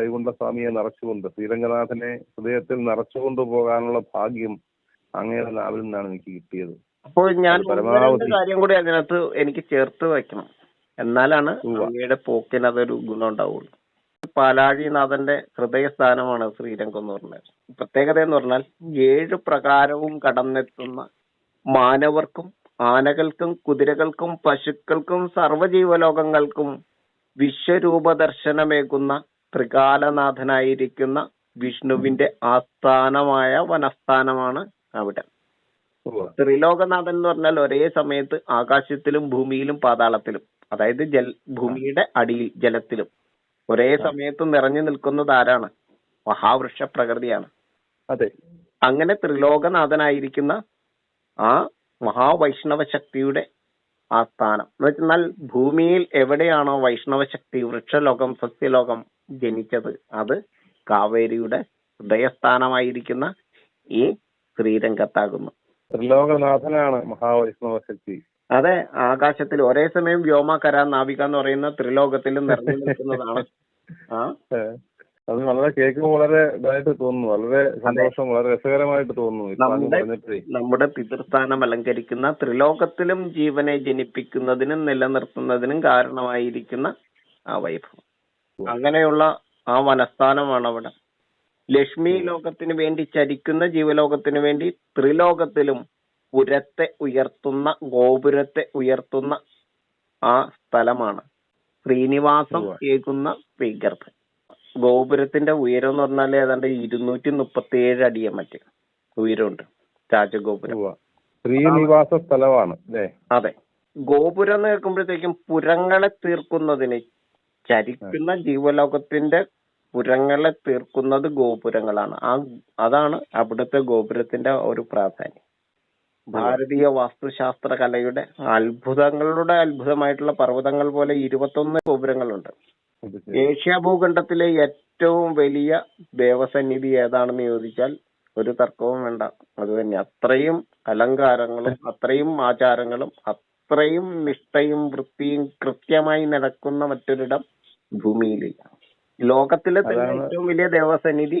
വൈകുണ്ഠസ്വാമിയെ നിറച്ചുകൊണ്ട് ശ്രീരംഗനാഥനെ ഹൃദയത്തിൽ നിറച്ചുകൊണ്ട് പോകാനുള്ള ഭാഗ്യം അങ്ങയുടെ നാവിൽ നിന്നാണ് എനിക്ക് കിട്ടിയത്. അപ്പോൾ ഞാൻ കാര്യം കൂടി അതിനകത്ത് എനിക്ക് ചേർത്ത് വെക്കണം എന്നാലാണ്. അങ്ങയുടെ പോക്കിന് അതൊരു ഗുണം ഉണ്ടാവുള്ളൂ. പാലാഴിനാഥന്റെ ഹൃദയസ്ഥാനമാണ് ശ്രീരംഗം എന്ന് പറഞ്ഞാൽ. പ്രത്യേകത എന്ന് പറഞ്ഞാൽ ഏഴ് പ്രകാരവും കടന്നെത്തുന്ന മാനവർക്കും ആനകൾക്കും കുതിരകൾക്കും പശുക്കൾക്കും സർവജീവലോകങ്ങൾക്കും വിശ്വരൂപ ദർശനമേകുന്ന ത്രികാലനാഥനായിരിക്കുന്ന വിഷ്ണുവിന്റെ ആസ്ഥാനമായ വനസ്ഥാനമാണ് അവിടെ. ത്രിലോകനാഥൻ എന്ന് പറഞ്ഞാൽ ഒരേ സമയത്ത് ആകാശത്തിലും ഭൂമിയിലും പാതാളത്തിലും അതായത് ജൽ ഭൂമിയുടെ അടിയിൽ ജലത്തിലും. ഒരേ സമയത്ത് നിറഞ്ഞു നിൽക്കുന്നത് ആരാണ്? മഹാവൃക്ഷ പ്രകൃതിയാണ് അതെ. അങ്ങനെ ത്രിലോകനാഥനായിരിക്കുന്ന ആ മഹാവൈഷ്ണവ ശക്തിയുടെ ആസ്ഥാനം. എന്ന് വെച്ചാൽ ഭൂമിയിൽ എവിടെയാണോ വൈഷ്ണവ ശക്തി വൃക്ഷലോകം സസ്യലോകം ജനിച്ചത് അത് കാവേരിയുടെ ഹൃദയസ്ഥാനമായിരിക്കുന്ന ഈ ശ്രീരംഗത്താകുന്നു. ത്രിലോകനാഥനാണ് മഹാവൈഷ്ണവ ശക്തി അതെ ആകാശത്തിൽ ഒരേ സമയം വ്യോമ കര നാവിക എന്ന് പറയുന്ന ത്രിലോകത്തിലും നിറഞ്ഞു നിൽക്കുന്നതാണ്. ആ അത് വളരെ കേൾക്കുമ്പോൾ വളരെ ഇതായിട്ട് തോന്നുന്നു. വളരെ സന്തോഷം വളരെ രസകരമായിട്ട് തോന്നുന്നു. നമ്മുടെ പിതൃസ്ഥാനം അലങ്കരിക്കുന്ന ത്രിലോകത്തിലും ജീവനെ ജനിപ്പിക്കുന്നതിനും നിലനിർത്തുന്നതിനും കാരണമായിരിക്കുന്ന ആ വൈഭവം. അങ്ങനെയുള്ള ആ വനസ്ഥാനമാണ് അവിടെ. ലക്ഷ്മി ലോകത്തിന് വേണ്ടി ചരിക്കുന്ന ജീവലോകത്തിന് വേണ്ടി ത്രിലോകത്തിലും പുരത്തെ ഉയർത്തുന്ന ഗോപുരത്തെ ഉയർത്തുന്ന ആ സ്ഥലമാണ്. ശ്രീനിവാസം. ഏകുന്ന ശ്രീഗർഭൻ ഗോപുരത്തിന്റെ ഉയരം എന്ന് പറഞ്ഞാൽ ഏതാണ്ട് ഇരുന്നൂറ്റി മുപ്പത്തി ഏഴ് അടിയെ മറ്റ് ഉയരമുണ്ട് രാജഗോപുരം. ശ്രീനിവാസ സ്ഥലമാണ് അതെ. ഗോപുരം എന്ന് കേൾക്കുമ്പോഴത്തേക്കും പുരങ്ങളെ തീർക്കുന്നതിന് ചരിക്കുന്ന ജീവലോകത്തിന്റെ പുരങ്ങളെ തീർക്കുന്നത് ഗോപുരങ്ങളാണ്. ആ അതാണ് അവിടുത്തെ ഗോപുരത്തിന്റെ ഒരു പ്രാധാന്യം. ഭാരതീയ വാസ്തുശാസ്ത്ര കലയുടെ അത്ഭുതങ്ങളുടെ അത്ഭുതമായിട്ടുള്ള പർവതങ്ങൾ പോലെ ഇരുപത്തൊന്ന് ഗോപുരങ്ങളുണ്ട്. ഏഷ്യ ഭൂഖണ്ഡത്തിലെ ഏറ്റവും വലിയ ദേവസന്നിധി ഏതാണെന്ന് ചോദിച്ചാൽ ഒരു തർക്കവും വേണ്ട. അത് തന്നെ അത്രയും അലങ്കാരങ്ങളും അത്രയും ആചാരങ്ങളും അത്രയും നിഷ്ഠയും വൃത്തിയും കൃത്യമായി നടക്കുന്ന മറ്റൊരിടം ഭൂമിയിലില്ല. ലോകത്തിലെ തന്നെ ഏറ്റവും വലിയ ദേവസന്നിധി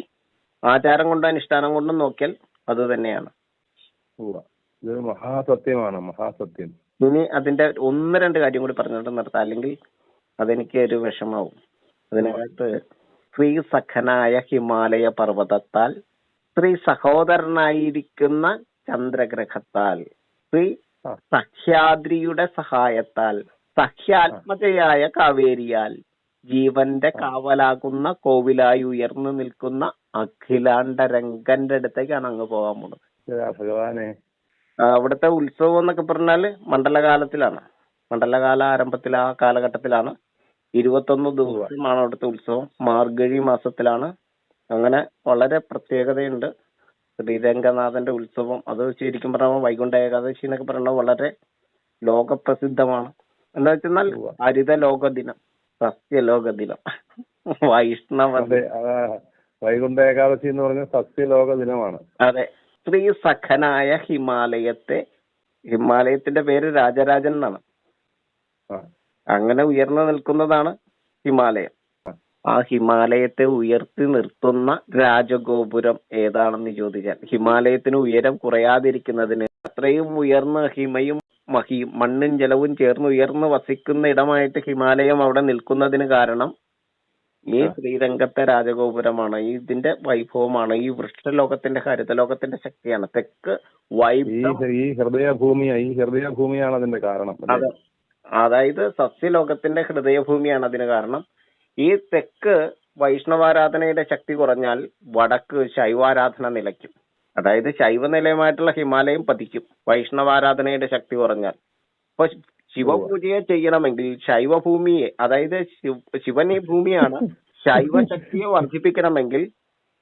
ആചാരം കൊണ്ടും അനുഷ്ഠാനം കൊണ്ടും നോക്കിയാൽ അത് തന്നെയാണ്. മഹാസത്യമാണ് മഹാസത്യം. ഇനി അതിന്റെ ഒന്ന് രണ്ട് കാര്യം കൂടി പറഞ്ഞിട്ട് നിർത്താം. അല്ലെങ്കിൽ അതെനിക്ക് ഒരു വിഷമാവും. അതിനകത്ത് ശ്രീ സഖനായ ഹിമാലയ പർവതത്താൽ ശ്രീ സഹോദരനായിരിക്കുന്ന ചന്ദ്രഗ്രഹത്താൽ ശ്രീ ആ. സഹ്യാദ്രിയുടെ സഹായത്താൽ സഹ്യാത്മജയായ കാവേരിയാൽ ജീവന്റെ കാവലാകുന്ന കോവിലായി ഉയർന്നു നിൽക്കുന്ന അഖിലാണ്ട രംഗന്റെ അടുത്തേക്കാണ് അങ്ങ് പോകാൻ പോണത് ഭഗവാനെ. അവിടുത്തെ ഉത്സവം എന്നൊക്കെ പറഞ്ഞാൽ മണ്ഡലകാലത്തിലാണ്. മണ്ഡലകാല ആരംഭത്തിൽ ആ കാലഘട്ടത്തിലാണ്. ഇരുപത്തൊന്ന് ദിവസമാണ് അവിടുത്തെ ഉത്സവം. മാർഗഴി മാസത്തിലാണ്. അങ്ങനെ വളരെ പ്രത്യേകതയുണ്ട്. ശ്രീരംഗനാഥന്റെ ഉത്സവം. അത് ശരിക്കും പറഞ്ഞാൽ വൈകുണ്ഠ ഏകാദശി എന്നൊക്കെ പറയുന്നത് വളരെ ലോകപ്രസിദ്ധമാണ്. എന്താ വെച്ചാൽ. ഹരിത ലോക ദിനം സസ്യലോക ദിനം വൈഷ്ണവ വൈകുണ്ഠ ഏകാദശി എന്ന് പറഞ്ഞ സസ്യലോക ദിനമാണ് അതെ. ശ്രീ സഖനായ ഹിമാലയത്തെ ഹിമാലയത്തിന്റെ പേര് രാജരാജൻ എന്നാണ്. അങ്ങനെ ഉയർന്നു നിൽക്കുന്നതാണ് ഹിമാലയം. ആ. ഹിമാലയത്തെ ഉയർത്തി നിർത്തുന്ന രാജഗോപുരം ഏതാണെന്ന് ചോദിച്ചാൽ ഹിമാലയത്തിന് ഉയരം കുറയാതിരിക്കുന്നതിന് അത്രയും ഉയർന്ന ഹിമയും മഹിയും മണ്ണും ജലവും ചേർന്ന് ഉയർന്ന് വസിക്കുന്ന ഇടമായിട്ട് ഹിമാലയം അവിടെ നിൽക്കുന്നതിന് കാരണം ഈ. ശ്രീരംഗത്തെ രാജഗോപുരമാണ്. ഈ ഇതിന്റെ വൈഭവമാണ്. ഈ വൃക്ഷലോകത്തിന്റെ ഹരിതലോകത്തിന്റെ ശക്തിയാണ്. തെക്ക് ഈ വൈഭവം. ഈ ഹൃദയഭൂമിയാണ് ഈ ഹൃദയഭൂമിയാണ് അതിന്റെ കാരണം. അതെ. അതായത് സസ്യലോകത്തിന്റെ ഹൃദയഭൂമിയാണ് അതിന് കാരണം. ഈ തെക്ക് വൈഷ്ണവാരാധനയുടെ ശക്തി കുറഞ്ഞാൽ വടക്ക് ശൈവാരാധന നിലയ്ക്കും. അതായത് ശൈവ നിലയമായിട്ടുള്ള ഹിമാലയം പതിക്കും. വൈഷ്ണവാരാധനയുടെ ശക്തി കുറഞ്ഞാൽ. അപ്പൊ ശിവപൂജയെ ചെയ്യണമെങ്കിൽ ശൈവഭൂമിയെ അതായത് ശിവ- ശിവൻ ഈ ഭൂമിയാണ് ശൈവശക്തിയെ വർദ്ധിപ്പിക്കണമെങ്കിൽ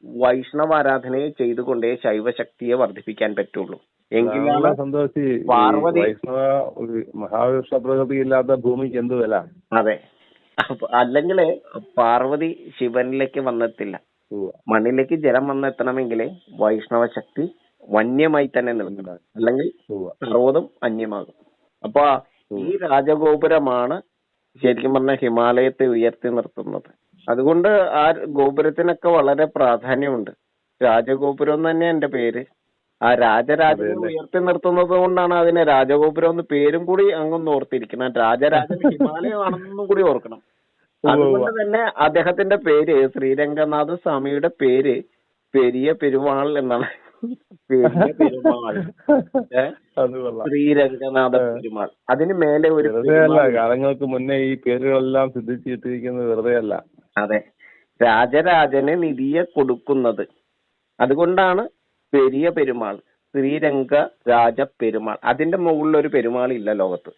വൈഷ്ണവാരാധനയെ ചെയ്തുകൊണ്ടേ ശൈവശക്തിയെ വർദ്ധിപ്പിക്കാൻ പറ്റുള്ളൂ. എങ്കിലാണ് സന്തോഷി പാർവതി- വൈഷ്ണവ മഹാവിഷ്ണു പ്രകൃതി ഇല്ലാത്ത ഭൂമിക്ക് എന്ത് വില? അതെ. അല്ലെങ്കിൽ പാർവതി ശിവനിലേക്ക് വന്നെത്തില്ല. മണ്ണിലേക്ക് ജലം വന്നെത്തണമെങ്കിൽ വൈഷ്ണവ ശക്തി വന്യമായി തന്നെ നിൽക്കണം. അല്ലെങ്കിൽ. സർവതും അന്യമാകും. അപ്പൊ ഈ രാജഗോപുരമാണ് ശരിക്കും പറഞ്ഞ ഹിമാലയത്തെ ഉയർത്തി നിർത്തുന്നത്. അതുകൊണ്ട് ആ ഗോപുരത്തിനൊക്കെ വളരെ പ്രാധാന്യമുണ്ട്. രാജഗോപുരം എന്ന് തന്നെ എന്റെ പേര്. ആ രാജരാജനെ ഉയർത്തി നിർത്തുന്നത് കൊണ്ടാണ് അതിനെ രാജഗോപുരം എന്ന് പേരും കൂടി അങ്ങൊന്ന് ഓർത്തിരിക്കണം രാജരാജൻ ഹിമാലയമാണെന്നും കൂടി ഓർക്കണം. അതുകൊണ്ട് തന്നെ അദ്ദേഹത്തിന്റെ പേര് ശ്രീരംഗനാഥ സ്വാമിയുടെ പേര് പെരിയ പെരുമാൾ എന്നാണ്. പെരിയ പെരുമാൾ. ശ്രീരംഗനാഥ പെരുമാൾ. അതിന് മേലെ ഒരു കാലങ്ങൾക്ക് മുന്നേ ഈ പേരുകളെല്ലാം സിദ്ധിച്ചിട്ടിരിക്കുന്നത് വെറുതെ അല്ല അതെ. രാജരാജന് നിധിയെ കൊടുക്കുന്നത്. അതുകൊണ്ടാണ് പെരിയ പെരുമാൾ ശ്രീരംഗ രാജ പെരുമാൾ. അതിന്റെ മുകളിൽ ഒരു പെരുമാൾ ഇല്ല ലോകത്ത്.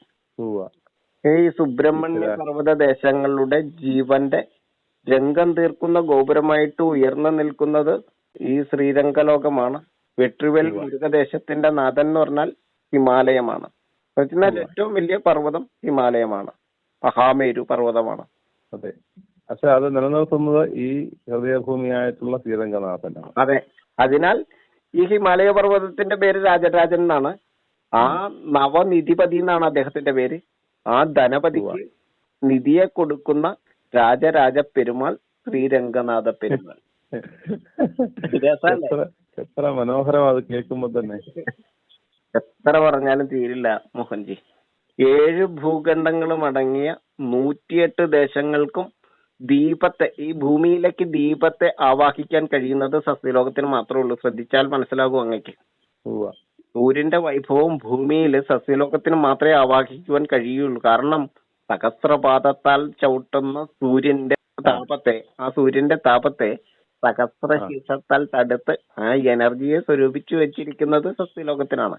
ഈ സുബ്രഹ്മണ്യ പർവത ദേശങ്ങളുടെ ജീവന്റെ രംഗം തീർക്കുന്ന ഗോപുരമായിട്ട് ഉയർന്നു നിൽക്കുന്നത് ഈ ശ്രീരംഗലോകമാണ്. വെട്രിവൽ മുരുകദേശത്തിന്റെ നാഥൻ എന്ന് പറഞ്ഞാൽ ഹിമാലയമാണ്. ഏറ്റവും വലിയ പർവതം ഹിമാലയമാണ്. മഹാമേരു പർവതമാണ്. അതെ. പക്ഷെ അത് നിലനിർത്തുന്നത് ഈ ഹൃദയഭൂമിയായിട്ടുള്ള ശ്രീരംഗനാഥനാണ്. അതെ. അതിനാൽ ഈ ഹിമാലയ പർവതത്തിന്റെ പേര് രാജരാജൻ എന്നാണ്. ആ നവനിധിപതി എന്നാണ് അദ്ദേഹത്തിന്റെ പേര്. ആ ധനപതിക്ക് നിധിയെ കൊടുക്കുന്ന രാജരാജ പെരുമാൾ ശ്രീരംഗനാഥ പെരുമാൾ. എത്ര മനോഹരം അത് കേൾക്കുമ്പോ തന്നെ. എത്ര പറഞ്ഞാലും തീരില്ല മോഹൻജി. ഏഴ് ഭൂഖണ്ഡങ്ങളും അടങ്ങിയ നൂറ്റിയെട്ട് ദേശങ്ങൾക്കും ദീപത്തെ ഈ ഭൂമിയിലേക്ക് ദീപത്തെ ആവാഹിക്കാൻ കഴിയുന്നത് സസ്യലോകത്തിന് മാത്രമേ ഉള്ളൂ. ശ്രദ്ധിച്ചാൽ മനസ്സിലാകും അങ്ങക്ക്. സൂര്യന്റെ വൈഭവം ഭൂമിയിൽ സസ്യലോകത്തിന് മാത്രമേ ആവാഹിക്കുവാൻ കഴിയുള്ളൂ. കാരണം സഹസ്രപാദത്താൽ ചവിട്ടുന്ന സൂര്യന്റെ താപത്തെ ആ സൂര്യന്റെ താപത്തെ സഹസ്ര ശീർഷത്താൽ തടുത്ത് ആ എനർജിയെ സ്വരൂപിച്ചു വെച്ചിരിക്കുന്നത് സസ്യലോകത്തിനാണ്.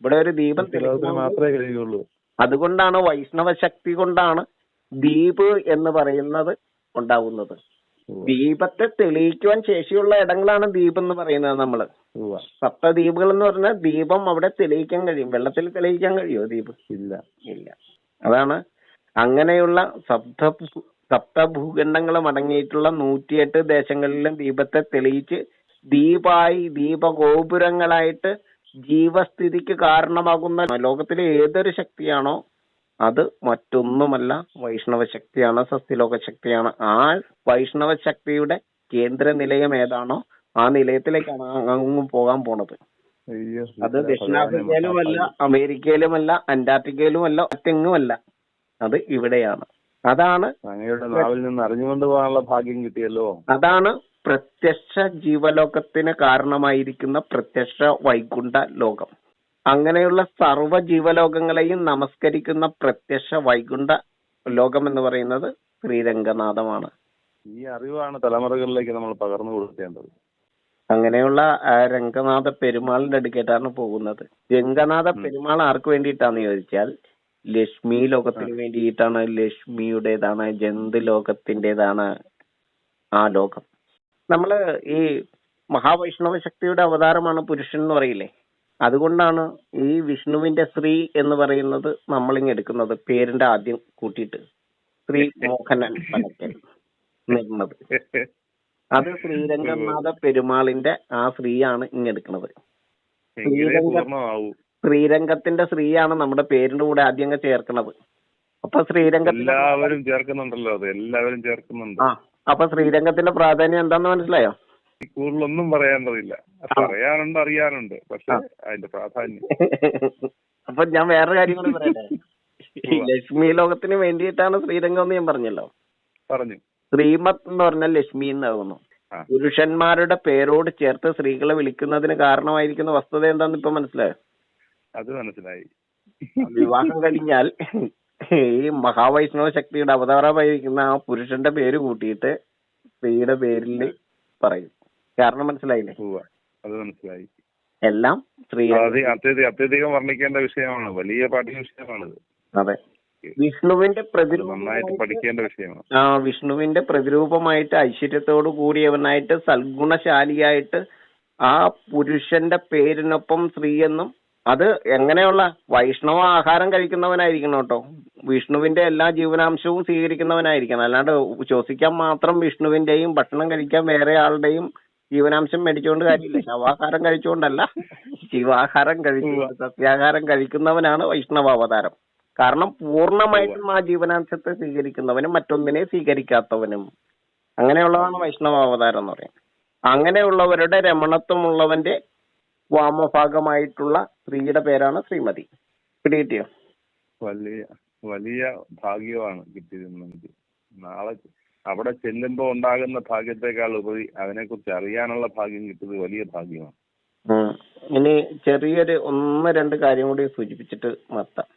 ഇവിടെ ഒരു ദീപം മാത്രമേ കഴിയുള്ളൂ. അതുകൊണ്ടാണ് വൈഷ്ണവ ശക്തി കൊണ്ടാണ് ദീപ് എന്ന് പറയുന്നത് ഉണ്ടാവുന്നത്. ദീപത്തെ തെളിയിക്കുവാൻ ശേഷിയുള്ള ഇടങ്ങളാണ് ദ്വീപ് എന്ന് പറയുന്നത് നമ്മൾ. സപ്തദ്വീപുകൾ എന്ന് പറഞ്ഞാൽ ദീപം അവിടെ തെളിയിക്കാൻ കഴിയും. വെള്ളത്തിൽ തെളിയിക്കാൻ കഴിയോ ദീപ്? ഇല്ല. ഇല്ല. അതാണ് അങ്ങനെയുള്ള സപ്ത സപ്തഭൂഖണ്ഡങ്ങളും അടങ്ങിയിട്ടുള്ള നൂറ്റിയെട്ട് ദേശങ്ങളിലും ദീപത്തെ തെളിയിച്ച് ദീപായി ദീപഗോപുരങ്ങളായിട്ട് ജീവസ്ഥിതിക്ക് കാരണമാകുന്ന ലോകത്തിലെ ഏതൊരു ശക്തിയാണോ അത് മറ്റൊന്നുമല്ല വൈഷ്ണവ ശക്തിയാണ് സസ്തിലോക ശക്തിയാണ് ആ വൈഷ്ണവ ശക്തിയുടെ കേന്ദ്ര നിലയം ഏതാണോ ആ നിലയത്തിലേക്കാണ് അങ്ങ് പോകാൻ പോണത്. അത് ദക്ഷിണാഫ്രിക്കയിലുമല്ല അമേരിക്കയിലുമല്ല അന്റാർട്ടിക്കയിലുമല്ല മറ്റെങ്ങുമല്ല അത് ഇവിടെയാണ്. അതാണ് നാവിൽ നിന്ന് അറിഞ്ഞുകൊണ്ട് പോകാനുള്ള ഭാഗ്യം കിട്ടിയല്ലോ. അതാണ് പ്രത്യക്ഷ ജീവലോകത്തിന് കാരണമായിരിക്കുന്ന പ്രത്യക്ഷ വൈകുണ്ഠ ലോകം അങ്ങനെയുള്ള സർവ ജീവലോകങ്ങളെയും നമസ്കരിക്കുന്ന പ്രത്യക്ഷ വൈകുണ്ഠ ലോകം എന്ന് പറയുന്നത് ശ്രീരംഗനാഥമാണ്. ഈ അറിവാണ് തലമുറകളിലേക്ക് നമ്മൾ പകർന്നു കൊടുക്കേണ്ടത്. അങ്ങനെയുള്ള രംഗനാഥ പെരുമാളിന്റെ അടുക്കേറ്റാണ് പോകുന്നത്. രംഗനാഥ പെരുമാൾ ആർക്ക് വേണ്ടിയിട്ടാന്ന് ചോദിച്ചാൽ ലക്ഷ്മി ലോകത്തിന് വേണ്ടിയിട്ടാണ്. ലക്ഷ്മിയുടേതാണ് ജന്തു ലോകത്തിന്റേതാണ് ആ ലോകം. നമ്മൾ ഈ മഹാവൈഷ്ണവ ശക്തിയുടെ അവതാരമാണ് പുരുഷൻ എന്ന് പറയില്ലേ? അതുകൊണ്ടാണ് ഈ വിഷ്ണുവിന്റെ ശ്രീ എന്ന് പറയുന്നത് നമ്മളിങ് എടുക്കുന്നത് പേരിന്റെ ആദ്യം കൂട്ടിയിട്ട്. ശ്രീ മോഹനൻ പനക്കൽ നിർന്നത് അത് ശ്രീരംഗനാഥ പെരുമാളിന്റെ ആ ശ്രീയാണ് ഇങ്ങെടുക്കുന്നത് ശ്രീരംഗത്തിന്റെ ശ്രീയാണ് നമ്മുടെ പേരിന്റെ കൂടെ ആദ്യം ചേർക്കുന്നത്. അപ്പൊ ശ്രീരംഗത്തിന്റെ എല്ലാവരും ചേർക്കുന്നുണ്ടല്ലോ അത്. എല്ലാവരും ചേർക്കുന്നുണ്ട്. ആ അപ്പൊ ശ്രീരംഗത്തിന്റെ പ്രാധാന്യം എന്താന്ന് മനസ്സിലായോ? കൂടുതലൊന്നും പറയേണ്ടതില്ല പറയാനുണ്ട് അറിയാനുണ്ട് പക്ഷെ അതിന്റെ പ്രാധാന്യം. അപ്പൊ ഞാൻ വേറെ കാര്യം കൂടി പറയട്ടെ? ഈ ലക്ഷ്മി ലോകത്തിന് വേണ്ടിയിട്ടാണ് ശ്രീരംഗം എന്ന് ഞാൻ പറഞ്ഞല്ലോ? പറഞ്ഞു. ശ്രീമത് എന്ന് പറഞ്ഞാൽ ലക്ഷ്മി എന്നാകുന്നു. പുരുഷന്മാരുടെ പേരോട് ചേർത്ത് സ്ത്രീകളെ വിളിക്കുന്നതിന് കാരണമായിരിക്കുന്ന വസ്തുത എന്താന്ന് ഇപ്പൊ മനസ്സിലായോ? അത് മനസ്സിലായി. വിവാഹം കഴിഞ്ഞാൽ ഈ മഹാവൈഷ്ണവ ശക്തിയുടെ അവതാരമായിരിക്കുന്ന ആ പുരുഷന്റെ പേര് കൂട്ടിയിട്ട് സ്ത്രീയുടെ പേരിൽ പറയും. കാരണം മനസ്സിലായില്ലേ. അത് മനസ്സിലായി. എല്ലാം ശ്രീ അത് അത്യധികം വർണിക്കേണ്ട വിഷയമാണ്. വലിയ പാഠ്യ വിഷയമാണിത്. അതെ. വിഷ്ണുവിന്റെ പ്രതിരൂപമായിട്ട് നന്നായിട്ട് പഠിക്കേണ്ട വിഷയമാണ്. ആ വിഷ്ണുവിന്റെ പ്രതിരൂപമായിട്ട് ഐശ്വര്യത്തോടു കൂടിയവനായിട്ട് സൽഗുണശാലിയായിട്ട് ആ പുരുഷന്റെ പേരിനൊപ്പം സ്ത്രീ എന്നും അത് എങ്ങനെയുള്ള വൈഷ്ണവ ആഹാരം കഴിക്കുന്നവനായിരിക്കണം കേട്ടോ. വിഷ്ണുവിന്റെ എല്ലാ ജീവനാംശവും സ്വീകരിക്കുന്നവനായിരിക്കണം. അല്ലാണ്ട് ശ്വസിക്കാൻ മാത്രം വിഷ്ണുവിന്റെയും ഭക്ഷണം കഴിക്കാൻ വേറെ ആളുടെയും ജീവനാംശം മേടിച്ചുകൊണ്ട് കാര്യമില്ല. ശവാഹാരം കഴിച്ചുകൊണ്ടല്ല ശിവാഹാരം കഴിച്ചു സസ്യാഹാരം കഴിക്കുന്നവനാണ് വൈഷ്ണവ അവതാരം കാരണം പൂർണമായിട്ടും ആ ജീവനാംശത്തെ സ്വീകരിക്കുന്നവനും മറ്റൊന്നിനെ സ്വീകരിക്കാത്തവനും. അങ്ങനെയുള്ളതാണ് വൈഷ്ണവ അവതാരം എന്ന് പറയുന്നത്. അങ്ങനെയുള്ളവരുടെ രമണത്വമുള്ളവന്റെ വാമഭാഗമായിട്ടുള്ള സ്ത്രീയുടെ പേരാണ് ശ്രീമതി. പിടികിട്ടിയോ വലിയ വലിയ ഭാഗ്യമാണ് കിട്ടിയത് നമുക്ക് നാളെ അവിടെ ചെല്ലുമ്പോ ഉണ്ടാകുന്ന ഭാഗ്യത്തെക്കാൾ ഉപരി അതിനെക്കുറിച്ച് അറിയാനുള്ള ഭാഗ്യം കിട്ടുന്നത് വലിയ ഭാഗ്യമാണ്. ഇനി ചെറിയൊരു ഒന്ന് രണ്ട് കാര്യം കൂടി സൂചിപ്പിച്ചിട്ട് നിർത്താം.